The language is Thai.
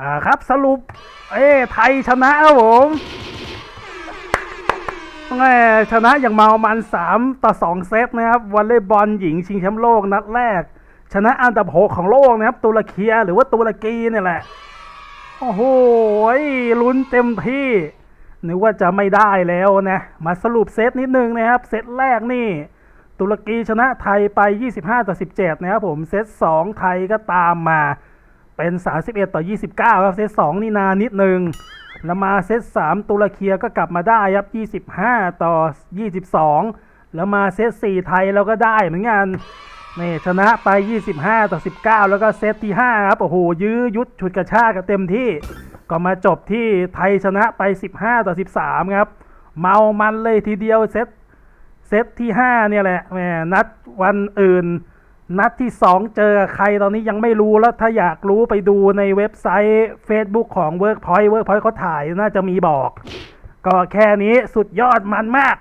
อ่าครับสรุป เอ้ไทยชนะครับผมแมชนะอย่างเมามันสามต่อสองเซตนะครับวอลเลย์บอลหญิงชิงแชมป์โลกนัดแรก ชนะอันดับหกของโลกนะครับตุรเคียหรือว่าตุรกีเนี่ยแหละ โอ้โหลุ้นเต็มที่นึกว่าจะไม่ได้แล้วนะ มาสรุปเซตนิดนึงนะครับ เซตแรกนี่ ตุรกีชนะไทยไป 25 ต่อ 17 นะครับผม เซต2ไทยก็ตามมา เป็น 31 ต่อ 29 ครับ เซต2นี่นานนิดนึงแล้วมาเซต3ตุรเคียก็กลับมาได้ครับ 25 ต่อ 22 แล้วมาเซต4ไทยเราก็ได้เหมือนกันนี่ชนะไป 25 ต่อ 19 แล้วก็เซตที่ 5 ครับโอ้โหยื้อยุดฉุดกระชากกันเต็มที่ ก็มาจบที่ไทยชนะไป 15 ต่อ 13 ครับ เมามันเลยทีเดียวเซตเซตที่ 5 เนี่ยแหละแหมนัดวันอื่น นัดที่ 2 เจอใครตอนนี้ยังไม่รู้แล้วถ้าอยากรู้ไปดูในเว็บไซต์ Facebook ของ Workpoint Workpoint เขาถ่ายน่าจะมีบอก ก็แค่นี้สุดยอดมันมาก